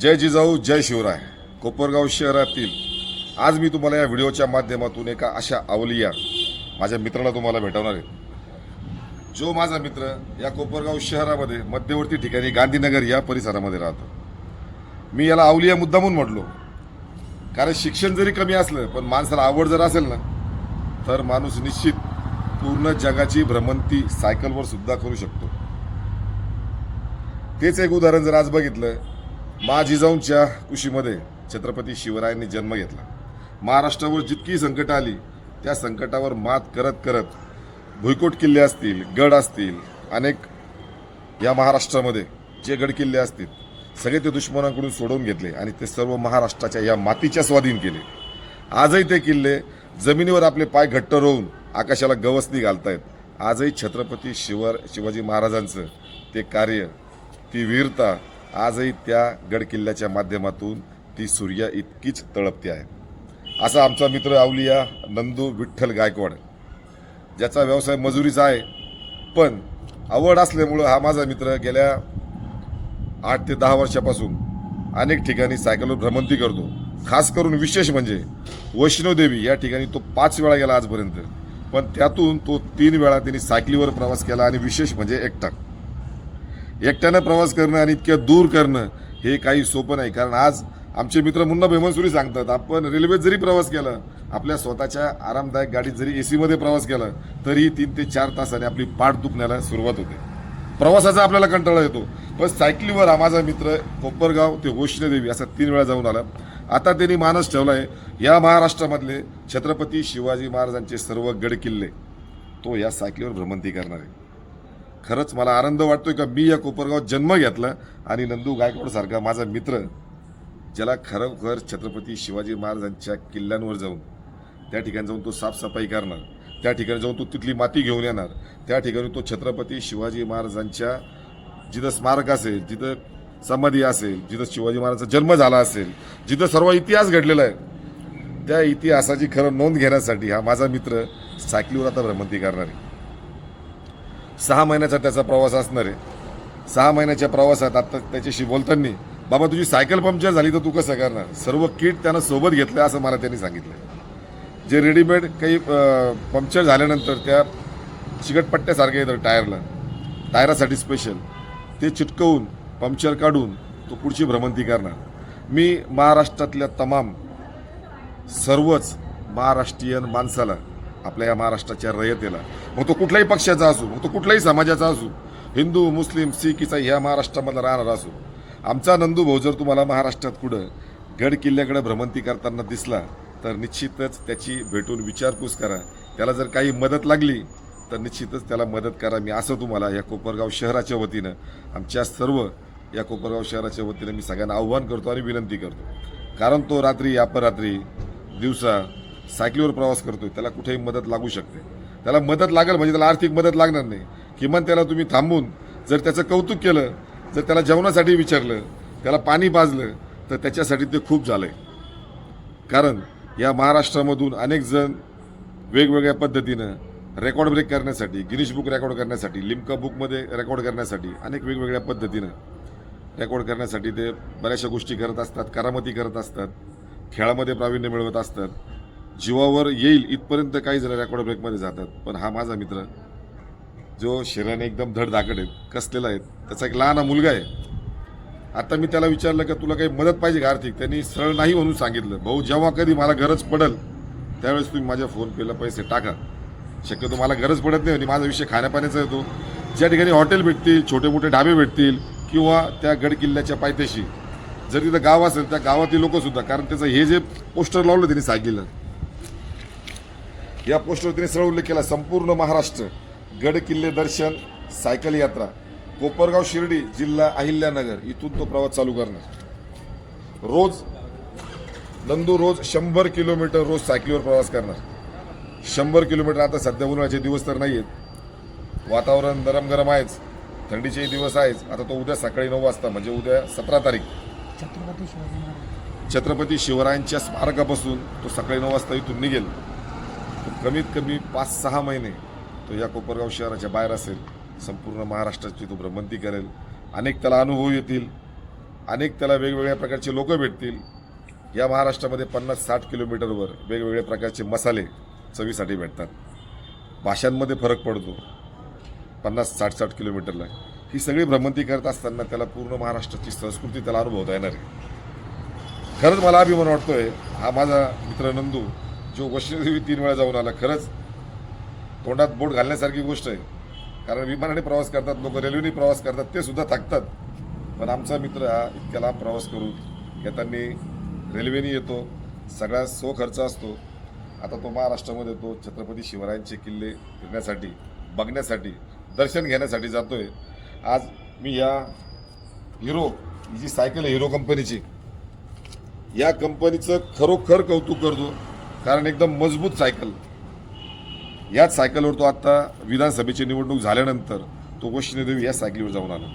जय जिजाऊ जय शिवराय. कोपरगाव शहरातील आज मी तुम्हाला या व्हिडिओच्या माध्यमातून एका अशा अवलिया माझ्या मित्राला तुम्हाला भेटवणार आहे. जो माझा मित्र या कोपरगाव शहरामध्ये मध्यवर्ती ठिकाणी गांधीनगर या परिसरामध्ये राहतो. मी याला अवलिया म्हणून म्हटलो. कारण शिक्षण जरी कमी असलं पण माणसाला आवड जर असेल ना तर माणूस निश्चित पूर्ण जगाची भ्रमंती सायकलवर सुद्धा करू शकतो. तेच एक उदाहरण जर आज बघितलं मा जिजाऊंच्या कुशीमध्ये छत्रपती शिवरायांनी जन्म घेतला. महाराष्ट्रावर जितकी संकट आली त्या संकटावर मात करत करत भुईकोट किल्ले असतील गड असतील अनेक या महाराष्ट्रामध्ये जे गड किल्ले असतील सगळे ते दुश्मनांकडून सोडवून घेतले आणि ते सर्व महाराष्ट्राच्या या मातीच्या स्वाधीन केले. आजही ते किल्ले जमिनीवर आपले पाय घट्ट रोवून आकाशाला गवसणी घालतायत. आजही छत्रपती शिवर शिवाजी महाराजांचं ते कार्य ती वीरता आजही त्या गडकिल्ल्याच्या माध्यमातून ती सूर्या इतकीच तळपते आहे. असा आमचा मित्र आवलिया नंदू विठ्ठल गायकवाड ज्याचा व्यवसाय मजुरीचा आहे पण आवड असल्यामुळं हा माझा मित्र गेल्या आठ ते दहा वर्षापासून अनेक ठिकाणी सायकलवर भ्रमंती करतो. खास करून विशेष म्हणजे वैष्णोदेवी या ठिकाणी तो पाच वेळा गेला आजपर्यंत पण त्यातून तो तीन वेळा त्यांनी सायकलीवर प्रवास केला आणि विशेष म्हणजे एकटा. एकट्यानं प्रवास करणं आणि इतक्या दूर करणं हे काही सोपं नाही. कारण आज आमचे मित्र मुन्ना भेमनसुरी सांगतात आपण रेल्वेत जरी प्रवास केला आपल्या स्वतःच्या आरामदायक गाडीत जरी ए सीमध्ये प्रवास केला तरी तीन ते चार तासाने आपली पाठ दुखण्याला सुरुवात होते. प्रवासाचा आपल्याला कंटाळा येतो. पण सायकलीवर हा माझा मित्र कोपरगाव ते वैष्णोदेवी असा तीन वेळा जाऊन आला. आता त्यांनी मानस ठेवला आहे या महाराष्ट्रामधले छत्रपती शिवाजी महाराजांचे सर्व गड किल्ले. तो या सायकलीवर भ्रमंती करणार. आहे खरंच मला आनंद वाटतोय का मी या कोपरगावात जन्म घेतला आणि नंदू गायकवाड सारखा माझा मित्र ज्याला खरोखर छत्रपती शिवाजी महाराजांच्या किल्ल्यांवर जाऊन त्या ठिकाणी जाऊन तो साफसफाई करणार त्या ठिकाणी जाऊन तो तिथली माती घेऊन येणार त्या ठिकाणी तो छत्रपती शिवाजी महाराजांच्या जिथं स्मारक असेल जिथं समाधी असेल जिथं शिवाजी महाराजांचा जन्म झाला असेल जिथं सर्व इतिहास घडलेला आहे त्या इतिहासाची खरं नोंद घेण्यासाठी हा माझा मित्र सायकलीवर आता भ्रमंती करणार आहे. सहा महिन्याचा त्याचा प्रवास असणार आहे. सहा महिन्याच्या प्रवासात आता त्याच्याशी बोलताना बाबा तुझी सायकल पंक्चर झाली तर तू कसं करणार? सर्व किट त्यानं सोबत घेतलं असं मला त्यांनी सांगितलं. जे रेडीमेड काही पंक्चर झाल्यानंतर त्या चिकटपट्ट्यासारख्या येतं टायरला. टायरासाठी स्पेशल ते चिटकवून पंक्चर काढून तो पुढची भ्रमंती करणार. मी महाराष्ट्रातल्या तमाम सर्वच महाराष्ट्रीयन माणसाला आपल्या या महाराष्ट्राच्या रयतेला. मग तो कुठल्याही पक्षाचा असू मग तो कुठल्याही समाजाचा असू हिंदू मुस्लिम सिख इसाई ह्या महाराष्ट्रामधला राहणारा असू आमचा नंदू भाऊ जर तुम्हाला महाराष्ट्रात कुठं गड किल्ल्याकडे भ्रमंती करताना दिसला तर निश्चितच त्याची भेटून विचारपूस करा. त्याला जर काही मदत लागली तर निश्चितच त्याला मदत करा मी असं तुम्हाला या कोपरगाव शहराच्या वतीनं आमच्या सर्व या कोपरगाव शहराच्या वतीनं मी सगळ्यांना आव्हान करतो आणि विनंती करतो. कारण तो रात्री अपरात्री दिवसा सायकलीवर प्रवास करतोय त्याला कुठेही मदत लागू शकते. त्याला मदत लागेल म्हणजे त्याला आर्थिक मदत लागणार नाही. किमान त्याला तुम्ही थांबून जर त्याचं कौतुक केलं जर त्याला जेवणासाठी विचारलं त्याला पाणी पाजलं तर त्याच्यासाठी ते खूप झालं आहे कारण या महाराष्ट्रामधून अनेक जण वेगवेगळ्या पद्धतीनं रेकॉर्ड ब्रेक करण्यासाठी गिनीश बुक रेकॉर्ड करण्यासाठी लिमका बुकमध्ये रेकॉर्ड करण्यासाठी अनेक वेगवेगळ्या पद्धतीनं रेकॉर्ड करण्यासाठी ते बऱ्याचशा गोष्टी करत असतात करामती करत असतात खेळामध्ये प्रावीण्य मिळवत असतात. जीवावर येईल इथपर्यंत काही जण रेकॉर्ड ब्रेकमध्ये जातात. पण हा माझा मित्र जो शरीराने एकदम धडधाकट आहेत कसलेला आहे त्याचा एक लहान मुलगा आहे. आता मी त्याला विचारलं का तुला काही मदत पाहिजे का आर्थिक? त्यांनी सरळ नाही म्हणून सांगितलं भाऊ जेव्हा कधी मला गरज पडेल त्यावेळेस तुम्ही माझ्या फोनपेला पैसे टाका. शक्यतो मला गरज पडत नाही आणि माझा विषय खाण्यापाण्याचा येतो. ज्या ठिकाणी हॉटेल भेटतील छोटे मोठे ढाबे भेटतील किंवा त्या गडकिल्ल्याच्या पायथ्याशी. जर तिथं गाव असेल त्या गावातील लोकसुद्धा कारण त्याचं हे जे पोस्टर लावलं त्यांनी सांगितलं या पोस्टवर त्यांनी सरळ उल्लेख केला संपूर्ण महाराष्ट्र गड किल्ले दर्शन सायकल यात्रा कोपरगाव शिर्डी जिल्हा अहिल्यानगर इथून तो प्रवास चालू करणार. रोज नंदू रोज शंभर किलोमीटर रोज सायकलीवर प्रवास करणार. शंभर किलोमीटर आता सध्या उन्हाळ्याचे दिवस तर नाही आहेत वातावरण गरम गरम आहेच. थंडीचेही दिवस आहेच. आता तो उद्या सकाळी नऊ वाजता म्हणजे उद्या सतरा तारीख. छत्रपती शिवाजी छत्रपती शिवरायांच्या स्मारकापासून तो सकाळी नऊ वाजता इथून निघेल. कमीत कमी पाच सहा महिने तो या कोपरगाव शहराच्या बाहेर असेल संपूर्ण महाराष्ट्राची तो भ्रमंती करेल. अनेक त्याला अनुभव येतील अनेक त्याला वेगवेगळ्या प्रकारचे लोक भेटतील. या महाराष्ट्रामध्ये पन्नास साठ किलोमीटरवर वेगवेगळ्या प्रकारचे मसाले चवीसाठी भेटतात. भाषांमध्ये फरक पडतो. पन्नास साठ साठ किलोमीटरला. ही सगळी भ्रमंती करत असताना त्याला पूर्ण महाराष्ट्राची संस्कृती त्याला अनुभवता येणार आहे. खरंच मला अभिमान वाटतोय हा माझा मित्र नंदू जो वैष्णोदेवी तीन वेळा जाऊन आला खरंच तोंडात बोट घालण्यासारखी गोष्ट आहे. कारण विमानाने प्रवास करतात लोक रेल्वेने प्रवास करतात ते सुद्धा थकतात. पण आमचा मित्र हा इतक्या लांब प्रवास करून येताना रेल्वेने येतो सगळा सो खर्च असतो. आता तो महाराष्ट्रामध्ये येतो छत्रपती शिवरायांचे किल्ले फिरण्यासाठी बघण्यासाठी दर्शन घेण्यासाठी जातोय. आज मी या हिरो ही जी सायकल आहे हिरो कंपनीची या कंपनीचं खरोखर कौतुक करतो. कारण एकदम मजबूत सायकल याच सायकलवर तो आता विधानसभेची निवडणूक झाल्यानंतर तो वैष्णोदेवी या सायकलीवर जाऊन आला.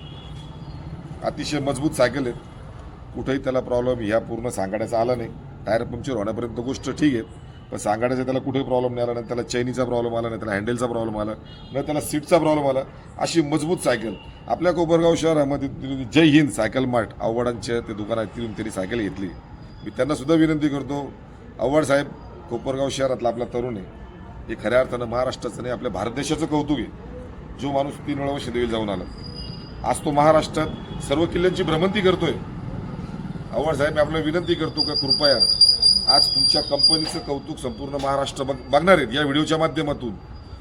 अतिशय मजबूत सायकल आहेत कुठेही त्याला प्रॉब्लेम ह्या पूर्ण सांगाड्याचा आला नाही. टायर पंक्चर होण्यापर्यंत गोष्ट ठीक आहे. पण सांगाड्याचा त्याला कुठेही प्रॉब्लेम नाही आला नाही त्याला चैनीचा प्रॉब्लेम आला नाही त्याला हँडलचा प्रॉब्लेम आला नाही त्याला सीटचा प्रॉब्लेम आला. अशी मजबूत सायकल आपल्या कोपरगाव शहरामध्ये जय हिंद सायकल मार्ट आव्हाडांच्या ते दुकानात तिथून त्यांनी सायकल घेतली. मी त्यांनासुद्धा विनंती करतो. आव्हाड साहेब कोपरगाव शहरातला आपला तरुण आहे. हे खऱ्या अर्थानं महाराष्ट्राचं नाही आपल्या भारत देशाचं कौतुक आहे. जो माणूस तीन वेळा वैष्णोदेवी जाऊन आला. आज तो महाराष्ट्रात सर्व किल्ल्यांची भ्रमंती करतोय. आव्हाड साहेब मी आपल्याला विनंती करतो का कृपया आज तुमच्या कंपनीचं कौतुक संपूर्ण महाराष्ट्र बघ बघणार आहेत या व्हिडिओच्या माध्यमातून.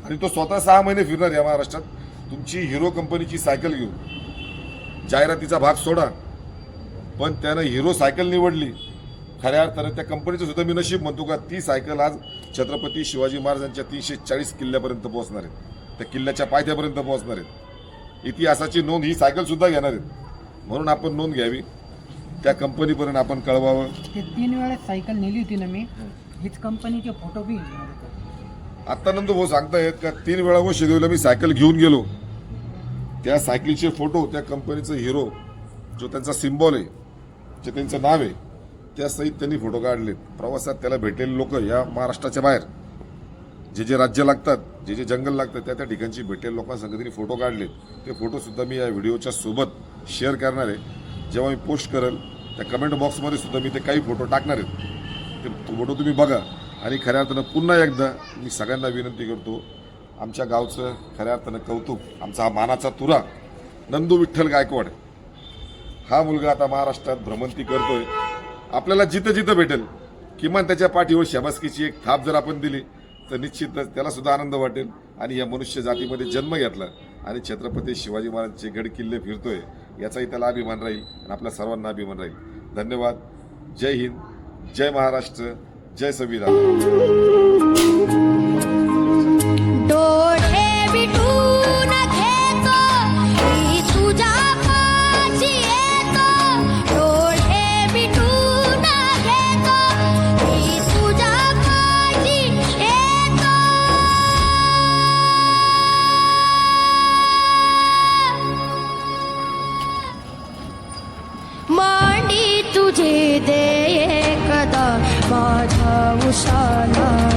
आणि तो स्वतः सहा महिने फिरणार या महाराष्ट्रात. तुमची हिरो कंपनीची सायकल घेऊन. जाहिरातीचा भाग सोडा. पण त्यानं हिरो सायकल निवडली. खऱ्या अर्थानं त्या कंपनीचं सुद्धा मी नशीब म्हणतो का ती सायकल आज छत्रपती शिवाजी महाराजांच्या तीनशे चाळीस किल्ल्यापर्यंत पोहोचणार आहेत. त्या किल्ल्याच्या पायथ्यापर्यंत पोहोचणार आहेत. इतिहासाची नोंद ही सायकल सुद्धा घेणार आहेत. म्हणून आपण नोंद घ्यावी. त्या कंपनीपर्यंत आपण कळवावं. ते तीन वेळेस सायकल नेली होती ना मी हीच कंपनीचे फोटो बी. आत्ता नंतर भाऊ सांगतायत का तीन वेळा व शेगावला मी सायकल घेऊन गेलो. त्या सायकलीचे फोटो त्या कंपनीचं हिरो जो त्यांचा सिम्बॉल आहे जे त्यांचं नाव आहे त्यासहित त्यांनी फोटो काढले प्रवासात त्याला भेटलेले लोक या महाराष्ट्राच्या बाहेर. जे जे राज्य लागतात जे जे जंगल लागतात त्या त्या ठिकाणची भेटलेल्या लोकांसंग त्यांनी फोटो काढले ते फोटोसुद्धा मी या व्हिडिओच्या सोबत शेअर करणार आहे. जेव्हा मी पोस्ट करेल त्या कमेंट बॉक्समध्ये सुद्धा मी ते काही फोटो टाकणार आहेत. ते फोटो तुम्ही बघा. आणि खऱ्या अर्थानं पुन्हा एकदा मी सगळ्यांना विनंती करतो आमच्या गावचं खऱ्या अर्थानं कौतुक आमचा हा मानाचा तुरा. नंदू विठ्ठल गायकवाड. हा मुलगा आता महाराष्ट्रात भ्रमंती करतोय. आपल्याला जिथं जिथं भेटेल किमान त्याच्या पाठीवर शबासकीची एक थाप जर आपण दिली तर निश्चितच त्याला सुद्धा आनंद वाटेल. आणि या मनुष्य जातीमध्ये जन्म घेतला आणि छत्रपती शिवाजी महाराजांचे गड किल्ले फिरतोय याचाही त्याला अभिमान राहील आणि आपल्या सर्वांना अभिमान राहील. धन्यवाद. जय हिंद. जय महाराष्ट्र. जय संविधान. तुझे दे